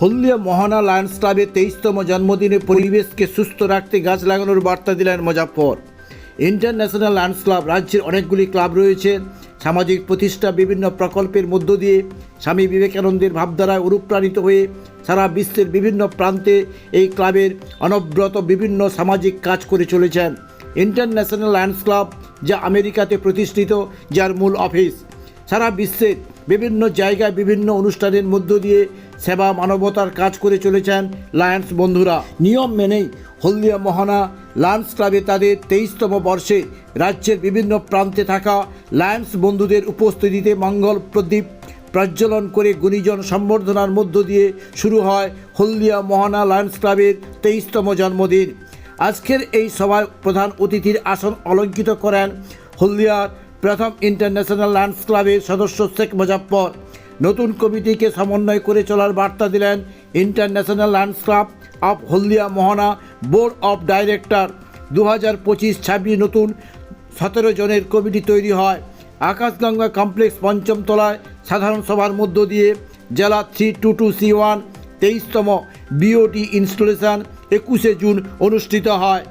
হলদিয়া মহানা Lions ক্লাবের তেইশতম জন্মদিনে পরিবেশকে সুস্থ রাখতে গাছ লাগানোর বার্তা দিলেন মুজাফর ইন্টারন্যাশনাল লায়ন্স ক্লাব রাজ্যের অনেকগুলি ক্লাব রয়েছে। সামাজিক প্রতিষ্ঠা বিভিন্ন প্রকল্পের মধ্য দিয়ে স্বামী বিবেকানন্দের ভাবধারায় অনুপ্রাণিত হয়ে সারা বিশ্বের বিভিন্ন প্রান্তে এই ক্লাবের অনব্রত বিভিন্ন সামাজিক কাজ করে চলেছেন। ইন্টারন্যাশনাল লায়ন্স ক্লাব, যা আমেরিকাতে প্রতিষ্ঠিত, যার মূল অফিস। সারা বিশ্বের বিভিন্ন জায়গায় বিভিন্ন অনুষ্ঠানের মধ্য দিয়ে সেবা মানবতার কাজ করে চলেছেন লায়ন্স বন্ধুরা। নিয়ম মেনেই হলদিয়া মহানা লায়ন্স ক্লাবে তাদের তেইশতম বর্ষে রাজ্যের বিভিন্ন প্রান্তে থাকা লায়ন্স বন্ধুদের উপস্থিতিতে মঙ্গল প্রদীপ প্রজ্বলন করে গুণীজন সম্বর্ধনার মধ্য দিয়ে শুরু হয় হলদিয়া মহানা লায়ন্স ক্লাবের তেইশতম জন্মদিন। আজকের এই সভায় প্রধান অতিথির আসন অলঙ্কিত করেন হলদিয়ার প্রথম ইন্টারন্যাশনাল লায়ন্স ক্লাবের সদস্য শেখ মুজাফর নতুন কমিটিকে সমন্বয় করে চলার বার্তা দিলেন international lions club of Haldia Mohana board of director. দু হাজার পঁচিশ ছাব্বিশ নতুন সতেরো জনের কমিটি তৈরি হয়। আকাশগঙ্গা কমপ্লেক্স পঞ্চম তলায় সাধারণ সভার মধ্য দিয়ে জেলা three two two C one তেইশতম BOT installation একুশে জুন অনুষ্ঠিত হয়।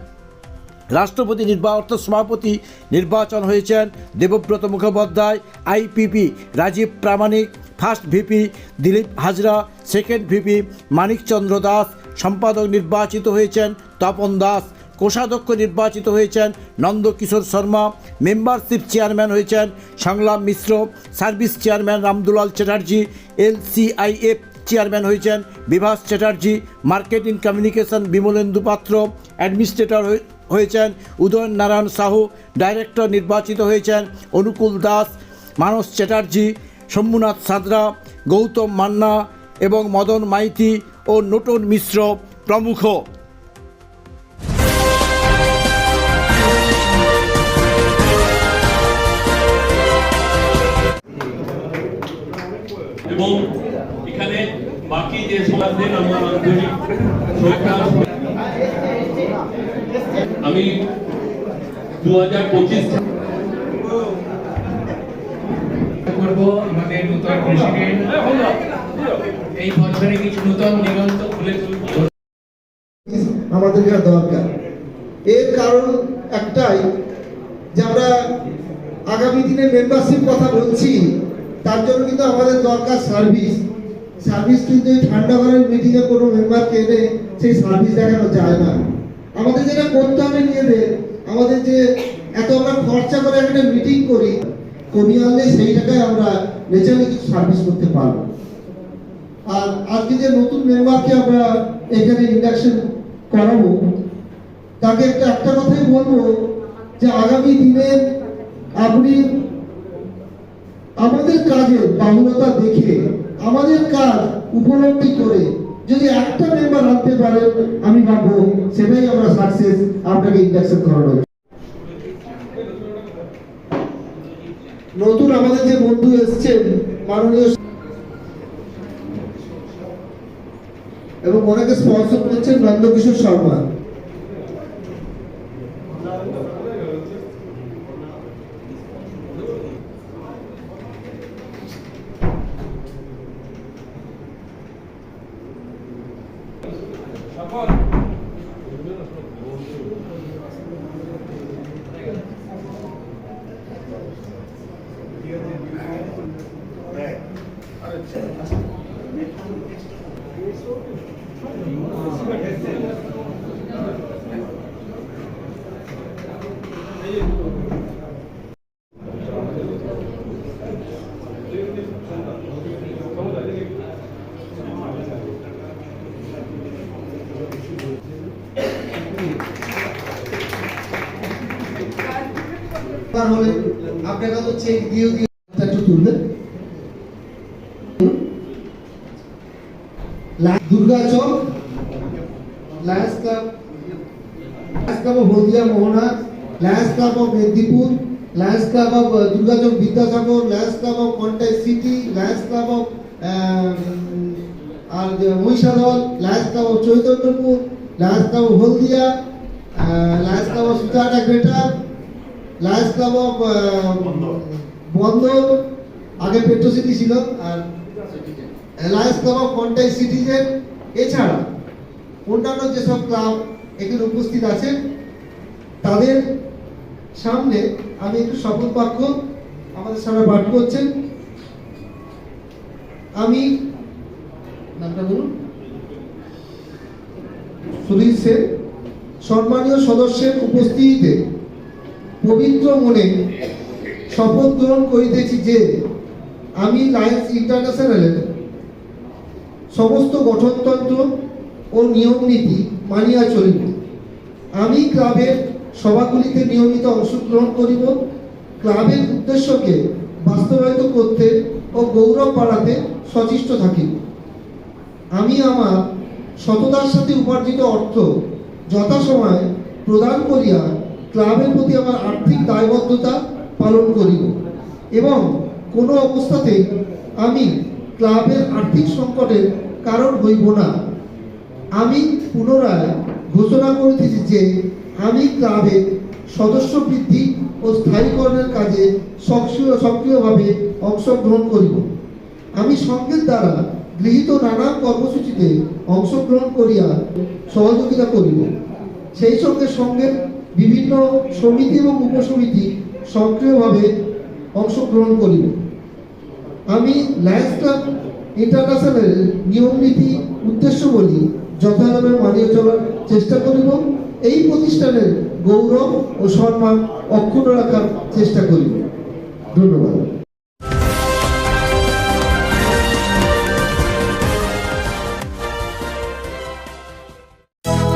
রাষ্ট্রপতি নির্বাচিত সভাপতি নির্বাচন হয়েছেন Debabrata Mukhopadhyay, IPP Rajib Pramanik, first VP Dilip Hazra, second VP Manikchandra Das, সম্পাদক নির্বাচিত হয়েছেন তপন দাস, কোষাধ্যক্ষ নির্বাচিত হয়েছেন নন্দকিশোর শর্মা, মেম্বারশিপ চেয়ারম্যান হয়েছেন Sangram Mishra, service chairman Ramdulal Chatterjee, LCIF chairman হয়েছেন Bibhas Chatterjee, marketing communication Bimalendu Patra, administrator হয়েছেন। উদয়ন নারায়ণ সাহু ডাইরেক্টর নির্বাচিত হয়েছেন। অনুকূল দাস, মানস চ্যাটার্জি শম্ভুনাথ সাদরা গৌতম মান্না এবং মদন মাইতি ও নোটন মিশ্র প্রমুখ। এবং এখানে বাকি যে সমাজদের আমার আন্তরিক শ্রদ্ধা আমি দু হাজার পঁচিশ এর কারণ একটাই যে আমরা আগামী মেম্বারশিপ কথা বলছি, তার জন্য কিন্তু আমাদের দরকার সার্ভিস সার্ভিস কিন্তু ঠান্ডা ঘরের কোনো মেম্বারকে এনে সেই সার্ভিস দেখানো যায় না। আমাদের যেটা করতে হবে নিজেদের, আমাদের যে এত আমরা খরচা করে একটা মিটিং করি, কমিয়ে আনলে সেই টাকায় আমরা নেচারে কিছু সার্ভিস করতে পারব। আর আজকে যে নতুন মেম্বারকে আমরা এখানে ইন্ডাকশন করাবো, তাকে একটা একটা কথাই বলব যে আগামী দিনে আপনি আমাদের কাজের বাহুলতা দেখে, আমাদের কাজ উপলব্ধি করে যদি একটা মেম্বার রাখতে পারেন আমি ভাববো সেটাই আমরা সাকসেস আপনাকে ইন্ডাকশন করানো নতুন আমাদের যে বন্ধু এসছেন মাননীয় এবং অনেকে স্পন্সর করছেন নন্দকিশোর শর্মা। হলে আপনাকে তো চেক দিয়েও দিয়ে একটু তুলবেন Durga Chak lions club lions club of Haldia Mohona lions club of Medinipur lions club of Durga Chak Vidyasagar lions club of Contai city lions club of R Mahishadal lions club of Chaitanyapur lions club of Haldia lions club of Sutahata greater lions club of Bandar. আগে petro city ছিল আর alliance club of Contai citizen এছাড়া অন্যান্য যেসব club এখানে উপস্থিত আছেন, তাদের সামনে আমি একটু শপথ বাক্য আমাদের সামনে পাঠ করছেন। আমি নামটা বলুন। সুধীর সেন, সম্মানীয় সদস্যের উপস্থিতিতে পবিত্র মনে শপথ গ্রহণ করিতেছি যে আমি লায়ন্স ইন্টারন্যাশনালের সমস্ত গঠনতন্ত্র ও নিয়ম নীতি মানিয়া চলিব। আমি ক্লাবের সভাগুলিতে নিয়মিত অংশগ্রহণ করিব। ক্লাবের উদ্দেশ্যকে বাস্তবায়িত করতে ও গৌরব বাড়াতে সচেষ্ট থাকিব। আমি আমার সততার সাথে উপার্জিত অর্থ যথাসময়ে প্রদান করিয়া ক্লাবের প্রতি আমার আর্থিক দায়বদ্ধতা পালন করিব এবং কোনো অবস্থাতেই আমি ক্লাবের আর্থিক সংকটের কারণ হইব না। আমি পুনরায় ঘোষণা করিতেছি যে, আমি ক্লাবের সদস্য বৃদ্ধি ও স্থায়ীকরণের কাজে সক্রিয়, সক্রিয়ভাবে অংশগ্রহণ করিব। আমি সঙ্গের দ্বারা গৃহীত নানা কর্মসূচিতে অংশগ্রহণ করিয়া সহযোগিতা করিব। সেই সঙ্গে সঙ্গের বিভিন্ন সমিতি এবং উপসমিতি সক্রিয়ভাবে অংশগ্রহণ করিব। আমি লায়ন্স ক্লাব ইন্টারন্যাশনালের নিয়ম নীতি উদ্দেশ্য বলি যথাযথ মানিয়ে চলার চেষ্টা করিব এই প্রতিষ্ঠানের গৌরব ও সম্মান অক্ষুণ্ণ রাখার চেষ্টা করিব ধন্যবাদ।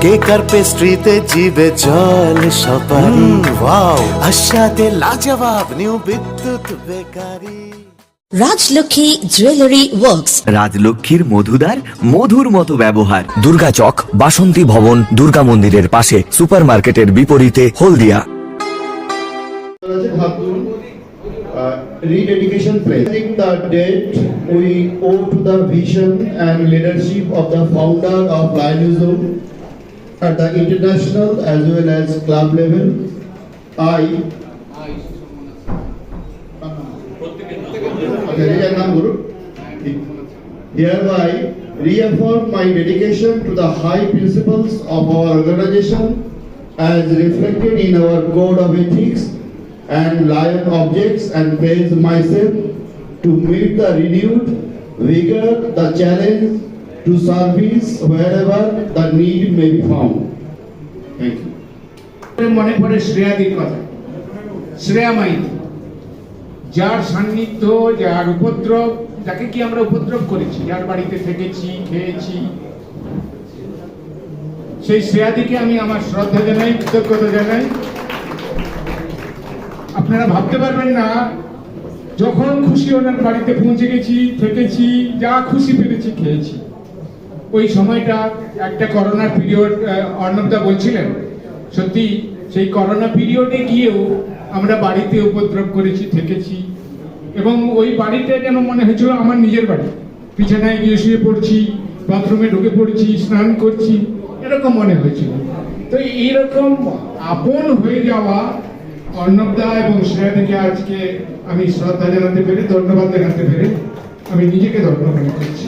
কেক আর পেস্ট্রিতে জিবে জল সপারি? ওয়াও আশাতে লাজবাব new Bidyut bakery. Rajlakshmi jewellery works রাজলক্ষ্মীর মধুদার মধুর মতো ব্যবহার দুর্গা চক বাসন্তী ভবন দুর্গা মন্দিরের পাশে সুপারমার্কেটের বিপরীতে হলদিয়া rededication place. I think the debt we owe to the vision and leadership of the founder of Lionism at the international as well as club level. I আচ্ছা, নিজের নাম বলুন। Hereby reaffirm my dedication to the high principles of our organization as reflected in our code of ethics and lion objects and praise myself to meet the renewed vigor, the challenge to service wherever the need may be found. Thank you. মনে পড়ে শ্রেয়াদির কথা শ্রেয়া মাইতি যার সান্নিধ্য, যার উপদ্রব যাকে কি আমরা উপদ্রব করেছি? যার বাড়িতে থেকেছি, খেয়েছি। সেই শ্রেয়াদিকে আমি আমার শ্রদ্ধা জানাই, কৃতজ্ঞতা জানাই। আপনারা ভাবতে পারবেন না, যখন খুশি ওনার বাড়িতে পৌঁছে গেছি, থেকেছি, যা খুশি পেরেছি খেয়েছি। ওই সময়টা একটা করোনার পিরিয়ড অর্ণবদা বলছিলেন। সত্যি, সেই করোনা পিরিয়ডে গিয়েও আমরা বাড়িতে উপদ্রব করেছি, থেকেছি। এবং ওই বাড়িতে যেন মনে হয়েছিল আমার নিজের বাড়ি। বিছানায় গিয়ে শুয়ে পড়ছি, বাথরুমে ঢুকে পড়ছি, স্নান করছি, এরকম মনে হয়েছিল। তো এইরকম আপন হয়ে যাওয়া অর্ণবদা এবং শ্রেয়াদিকে আজকে আমি শ্রদ্ধা জানাতে পেরে, ধন্যবাদ জানাতে পেরে আমি নিজেকে ধন্য মনে করছি।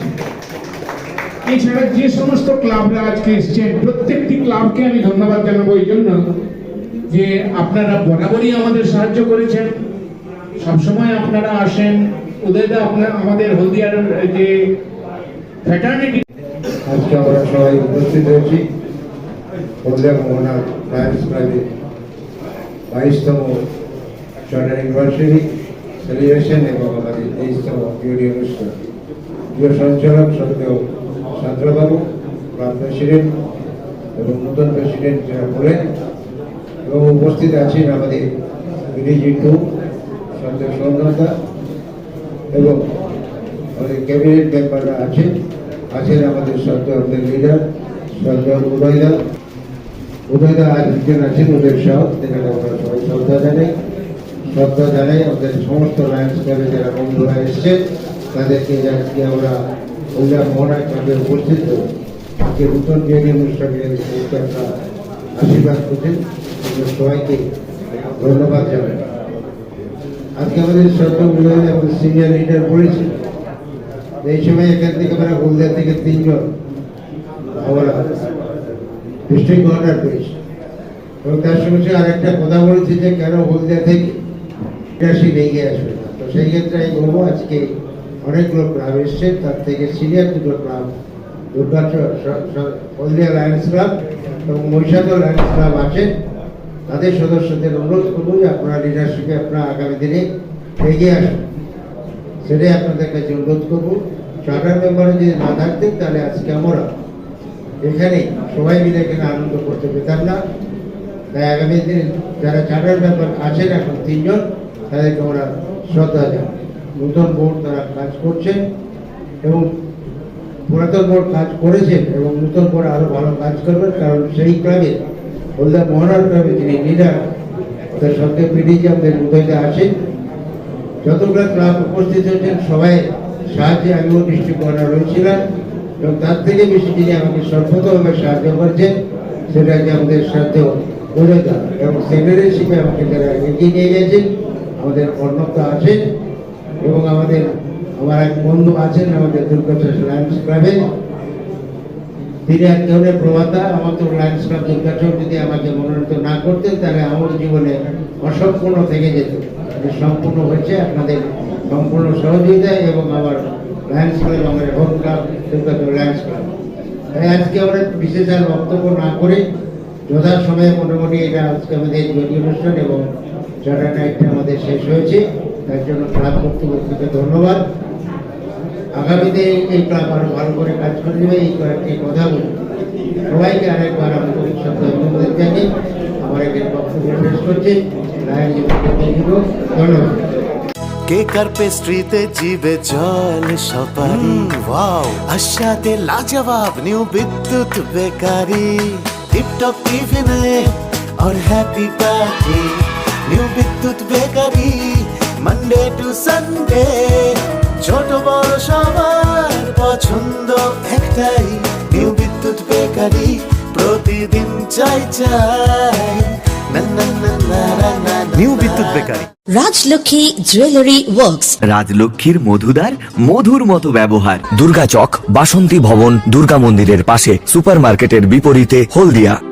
এছাড়া যে সমস্ত ক্লাবরা আজকে এসছেন, প্রত্যেকটি ক্লাবকে আমি ধন্যবাদ জানাব এই জন্য যে আপনারা বরাবরই আমাদের সাহায্য করেছেন। সবসময় আপনারা আসেন। ওদের আপনার, আমাদের হলদিয়ার যে ফ্যাটার্নিটি আজকে আমরা সবাই উপস্থিত হয়েছি। হলদিয়া মোহনা লায়ন্স ক্লাবের বাইশতম জয়েন্ট অ্যানিভার্সারি সেলিব্রেশন এবং আমাদের তেইশতম পিউরি অনুষ্ঠান। প্রিয় সঞ্চালক সত্ত্বেও ছাত্রবাবু ক্লাব প্রেসিডেন্ট এবং নতুন প্রেসিডেন্ট যারা বলেন এবং উপস্থিত আছেন আমাদের বিডিজি টু সৌন্দর্যতা এবং আমাদের ক্যাবিনেট মেম্বাররা আছেন। আছেন আমাদের সদ্য আমাদের লিডার সদ্য উদয়দা উদয়দা আর একজন আছেন ওদের সহ, যেখানে আমরা সবাই শ্রদ্ধা জানাই। শ্রদ্ধা জানাই আমাদের সমস্ত লায়ন্স ক্লাবে যারা বন্ধুরা এসছেন, তাদেরকে আজকে আমরা উল্লাহ মোহনা ক্লাবে উপস্থিত আজকে নতুন বিয়ের অনুষ্ঠানে আশীর্বাদ করছেন আমরা সবাইকে ধন্যবাদ জানাই। আজকে আমাদের উদয়দা আমাদের সিনিয়র লিডার বলেছেন, এই সময় এখান থেকে আমরা হলদিয়া থেকে তিনজন আমরা ডিস্ট্রিক্ট গভর্নর পেয়েছি এবং তার সঙ্গে আরেকটা কথা বলেছি যে, কেন হলদিয়া থেকে লিডারশিপ এগিয়ে আসবে? তো সেই ক্ষেত্রে আমি বলব, আজকে অনেকগুলো ক্লাব এসছে, তার থেকে সিনিয়র দুটো club Durgachak Haldia lions club এবং মহিষাদল লায়ন্স ক্লাব আছে। তাদের সদস্যদের অনুরোধ করব যে আপনারা লিডারশিপে আপনারা আগামী দিনে এগিয়ে আসুন। সেটাই আপনাদের কাছে অনুরোধ করব। চার্টার মেম্বারে যদি না থাকতেন, তাহলে আজকে আমরা এখানে সবাই মিলে এখানে আনন্দ করতে পেতাম না। তাই আগামী দিনে যারা চার্টার মেম্বার আছেন এখন তিনজন, তাদেরকে আমরা শ্রদ্ধা জানাই। নতুন বোর্ড তারা কাজ করছেন এবং পুরাতন বোর্ড কাজ করেছেন এবং নতুন বোর্ড আরও ভালো কাজ করবেন, কারণ সেই ক্লাবে মহারাজ ক্লাবে যিনি। লিডার তার সঙ্গে পিডিজি আমাদের উদয়তে আছেন যতগুলো ক্লাব উপস্থিত হয়েছেন, সবাই সাহায্যে আমিও গভর্নর রয়েছিলাম। এবং তার থেকে বেশি যিনি আমাকে সর্বতভাবে সাহায্য করছেন, সেটা হচ্ছে আমাদের সাহায্য করে এবং সেক্রেটারিশিপে আমাকে যারা এগিয়ে নিয়ে গেছেন, আমাদের অর্ণবদা আছেন এবং আমাদের, আমার এক বন্ধু আছেন, আমাদের দুর্গাচর লায়ন্স ক্লাবে তিনি এক ধরনের প্রবাতা আমার তো লায়ন্স ক্লাব দুর্গাচর যদি আমাকে মনোনীত না করতেন, তাহলে আমার জীবনে অসম্পূর্ণ থেকে যেত। সম্পূর্ণ হয়েছে আপনাদের সম্পূর্ণ সহযোগিতায় এবং আমার লায়ন্স ক্লাব আমার home club Durgachak lions club তাই আজকে আমরা বিশেষ আর বক্তব্য না করে যথা সময়ে মোটামুটি এটা আজকে আমাদের জড়ি অনুষ্ঠান এবং চার্টার নাইটটা আমাদের শেষ হয়েছে। তার জন্য ক্লাব কর্তৃপক্ষকে ধন্যবাদ। আগামীতে এই ক্লাব আরো ভালো করে কাজ করে দেবে এই কয়েকটি কথা বলি সবাইকে আরেকবার আমি পরিষদ ধন্যবাদ জানি আমার এখানে বক্তব্য শেষ করছি রায়ের ধন্যবাদ কেকার পেস্ট্রিতে জিবে জল সপারি ওয়াও আশাতে লাজবাব নিউ বিদ্যুৎ বেকারি টিপটপ টিফিনে और happy party new Bidyut bakery Monday to Sunday ছোট বড় সবার পছন্দ একটাই। নিউ বিদ্যুৎ বেকারি প্রতিদিন চাই চাই। New Bidyut bakery. Rajlakshmi jewellery works. রাজলক্ষ্মীর মধুদার মধুর মতো ব্যবহার। দুর্গা চক বাসন্তী ভবন দুর্গা মন্দিরের পাশে সুপার মার্কেটের বিপরীতে হলদিয়া।